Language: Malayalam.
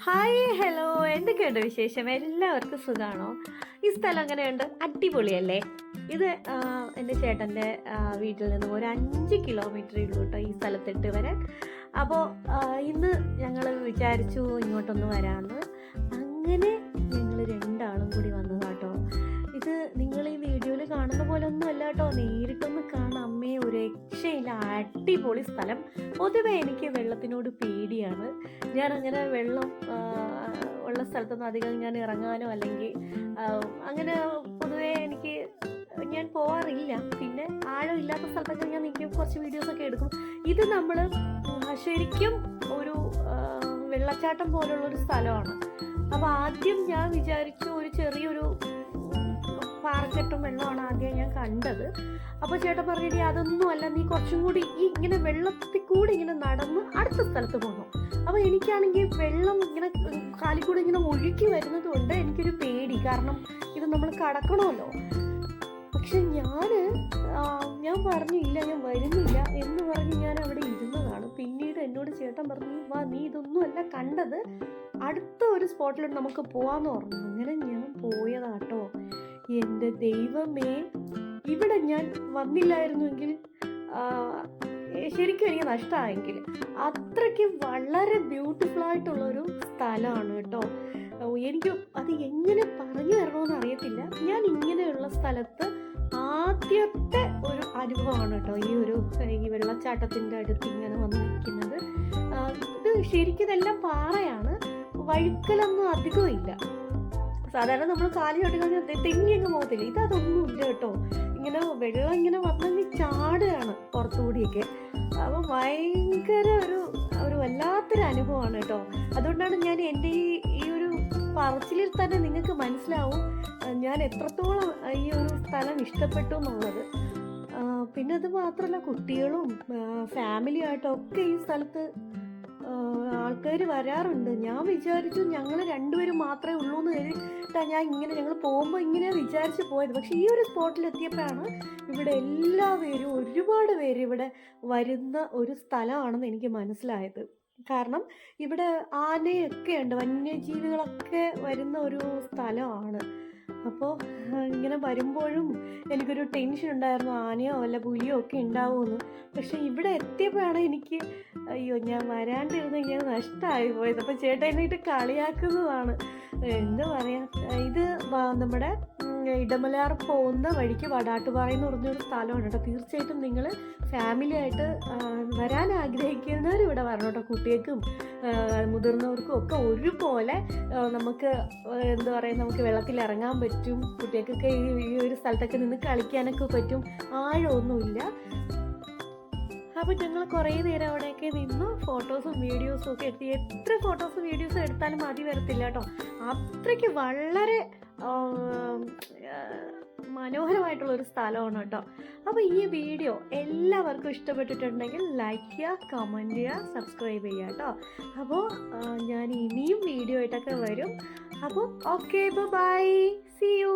ഹായ് ഹലോ എന്തൊക്കെയുണ്ട് വിശേഷം? എല്ലാവർക്കും സുഖമാണോ ഈ സ്ഥലം എങ്ങനെയുണ്ട്? അടിപൊളിയല്ലേ? ഇത് എന്റെ ചേട്ടന്റെ വീട്ടിൽ നിന്ന് ഒരു അഞ്ച് കിലോമീറ്റർ ഉള്ളൂ കേട്ടോ ഈ സ്ഥലത്തിട്ട് വരെ അപ്പോൾ ഇന്ന് ഞങ്ങൾ വിചാരിച്ചു ഇങ്ങോട്ടൊന്ന് വരാമെന്ന് അങ്ങനെ ഞങ്ങൾ രണ്ടാളും കൂടി വന്നതാട്ടോ ഇത് നിങ്ങൾ ഈ വീഡിയോയിൽ കാണുന്ന പോലെ ഒന്നും അല്ല കേട്ടോ. നേരിട്ടൊന്ന് കാണാം. രക്ഷയില്ല അടിപൊളി സ്ഥലം. പൊതുവെ എനിക്ക് വെള്ളത്തിനോട് പേടിയാണ്. ഞാൻ അങ്ങനെ വെള്ളം ഉള്ള സ്ഥലത്തൊന്നും അധികം ഞാൻ ഇറങ്ങാനോ അല്ലെങ്കിൽ അങ്ങനെ പൊതുവെ എനിക്ക് ഞാൻ പോവാറില്ല. പിന്നെ ആഴമില്ലാത്ത സ്ഥലത്തൊക്കെ ഞാൻ നിൽക്കും കുറച്ച് വീഡിയോസൊക്കെ എടുക്കും. ഇത് നമ്മൾ ശരിക്കും ഒരു വെള്ളച്ചാട്ടം പോലുള്ളൊരു സ്ഥലമാണ്. അപ്പോൾ ആദ്യം ഞാൻ വിചാരിച്ചു ഒരു ചെറിയൊരു പാറക്കെട്ടും വെള്ളമാണ് ആദ്യം ഞാൻ കണ്ടത്. അപ്പോൾ ചേട്ടൻ പറഞ്ഞിട്ട് അതൊന്നും അല്ല നീ കുറച്ചും കൂടി ഈ ഇങ്ങനെ വെള്ളത്തിൽ കൂടി ഇങ്ങനെ നടന്ന് അടുത്ത സ്ഥലത്ത് പോകണം. അപ്പോൾ എനിക്കാണെങ്കിൽ വെള്ളം ഇങ്ങനെ കാലിൽ കൂടി ഇങ്ങനെ ഒഴുക്കി വരുന്നത് കൊണ്ട് എനിക്കൊരു പേടി. കാരണം ഇത് നമ്മൾ കടക്കണമല്ലോ. പക്ഷെ ഞാൻ ഞാൻ പറഞ്ഞില്ല ഞാൻ വരുന്നില്ല എന്ന് പറഞ്ഞ് ഞാൻ അവിടെ ഇരുന്നതാണ്. പിന്നീട് എന്നോട് ചേട്ടൻ പറഞ്ഞു വാ നീ ഇതൊന്നുമല്ല കണ്ടത്. അടുത്ത ഒരു സ്പോട്ടിലോട്ട് നമുക്ക് പോവാന്ന് പറഞ്ഞു. അങ്ങനെ ഞാൻ പോയതാട്ടോ. എന്റെ ദൈവമേ ഇവിടെ ഞാൻ വന്നില്ലായിരുന്നുവെങ്കിൽ ശരിക്കും എനിക്ക് നഷ്ടമായെങ്കിൽ. അത്രയ്ക്ക് വളരെ ബ്യൂട്ടിഫുൾ ആയിട്ടുള്ളൊരു സ്ഥലമാണ് കേട്ടോ. എനിക്ക് അത് എങ്ങനെ പറഞ്ഞു തരണമെന്ന് അറിയത്തില്ല. ഞാൻ ഇങ്ങനെയുള്ള സ്ഥലത്ത് ആദ്യത്തെ ഒരു അനുഭവമാണ് കേട്ടോ ഈ ഒരു ഈ വെള്ളച്ചാട്ടത്തിന്റെ അടുത്ത് ഇങ്ങനെ വന്നിരിക്കുന്നത് ഇത് ശരിക്കും ഇതെല്ലാം പാറയാണ്. വഴുക്കലൊന്നും അധികമില്ല. സാധാരണ നമ്മൾ കാലി ചവിട്ടി കഴിഞ്ഞാൽ തെങ്ങിയൊക്കെ പോകത്തില്ല. ഇത് ഇല്ല കേട്ടോ. ഇങ്ങനെ വെള്ളം ഇങ്ങനെ വന്നങ്ങ് ചാടുകയാണ് പുറത്തുകൂടിയൊക്കെ. അപ്പം ഭയങ്കര ഒരു ഒരു വല്ലാത്തൊരു അനുഭവമാണ് കേട്ടോ. അതുകൊണ്ടാണ് ഞാൻ എന്റെ ഈ ഈ ഒരു പറച്ചിലിൽ തന്നെ നിങ്ങൾക്ക് മനസ്സിലാവും ഞാൻ എത്രത്തോളം ഈ ഒരു സ്ഥലം ഇഷ്ടപ്പെട്ടു എന്നുള്ളത്. പിന്നെ അത് മാത്രമല്ല കുട്ടികളും ഫാമിലി ആയിട്ടൊക്കെ ഈ സ്ഥലത്ത് ആൾക്കാർ വരാറുണ്ട്. ഞാൻ വിചാരിച്ചു ഞങ്ങൾ രണ്ടുപേരും മാത്രമേ ഉള്ളൂ എന്ന് കരുതിയിട്ടാ ഞാൻ ഇങ്ങനെ ഞങ്ങൾ പോകുമ്പോൾ ഇങ്ങനെ വിചാരിച്ച് പോയത്. പക്ഷേ ഈ ഒരു സ്പോട്ടിൽ എത്തിയപ്പോഴാണ് ഇവിടെ എല്ലാവരും ഒരുപാട് പേര് ഇവിടെ വരുന്ന ഒരു സ്ഥലമാണെന്ന് എനിക്ക് മനസ്സിലായത്. കാരണം ഇവിടെ ആനയൊക്കെ ഉണ്ട് വന്യജീവികളൊക്കെ വരുന്ന ഒരു സ്ഥലമാണ്. അപ്പോൾ ഇങ്ങനെ വരുമ്പോഴും എനിക്കൊരു ടെൻഷൻ ഉണ്ടായിരുന്നു. ആനയോ അല്ല പുലിയോ ഒക്കെ ഉണ്ടാവുമെന്ന്. പക്ഷെ ഇവിടെ എത്തിയപ്പോഴാണ് എനിക്ക് അയ്യോ ഞാൻ വരാണ്ടിരുന്ന ഇങ്ങനെ നഷ്ടമായി പോയത്. അപ്പോൾ ചേട്ടൻ എന്നിട്ട് കളിയാക്കുന്നതാണ്. എന്താ പറയുക ഇത് നമ്മുടെ ഇടമലയാർ പോകുന്ന വഴിക്ക് വടാട്ടുപാറ എന്ന് പറഞ്ഞൊരു സ്ഥലമാണ് കേട്ടോ. തീർച്ചയായിട്ടും നിങ്ങൾ ഫാമിലി ആയിട്ട് വരാൻ ആഗ്രഹിക്കുന്നവർ ഇവിടെ വരണം കേട്ടോ. കുട്ടികൾക്കും മുതിർന്നവർക്കും ഒക്കെ ഒരുപോലെ നമുക്ക് എന്താ പറയുക നമുക്ക് വെള്ളത്തിൽ ഇറങ്ങാൻ പറ്റും. കുട്ടികൾക്കൊക്കെ ഈ ഒരു സ്ഥലത്തൊക്കെ നിന്ന് കളിക്കാനൊക്കെ പറ്റും. ആഴമൊന്നുമില്ല. അപ്പോൾ ഞങ്ങൾ കുറേ നേരം അവിടെയൊക്കെ നിന്ന്. ഫോട്ടോസും വീഡിയോസും ഒക്കെ എടുത്ത്. എത്ര ഫോട്ടോസും വീഡിയോസും എടുത്താലും മതി വരത്തില്ല കേട്ടോ. അത്രയ്ക്ക് വളരെ മനോഹരമായിട്ടുള്ള ഒരു സ്ഥലമാണ് കേട്ടോ. അപ്പോൾ ഈ വീഡിയോ എല്ലാവർക്കും ഇഷ്ടപ്പെട്ടിട്ടുണ്ടെങ്കിൽ ലൈക്ക് ചെയ്യുക കമന്റ് ചെയ്യുക സബ്സ്ക്രൈബ് ചെയ്യുക കേട്ടോ. അപ്പോൾ ഞാൻ ഇനിയും വീഡിയോ ആയിട്ടൊക്കെ വരും. അപ്പോൾ ഓക്കെ ബൈ സി യു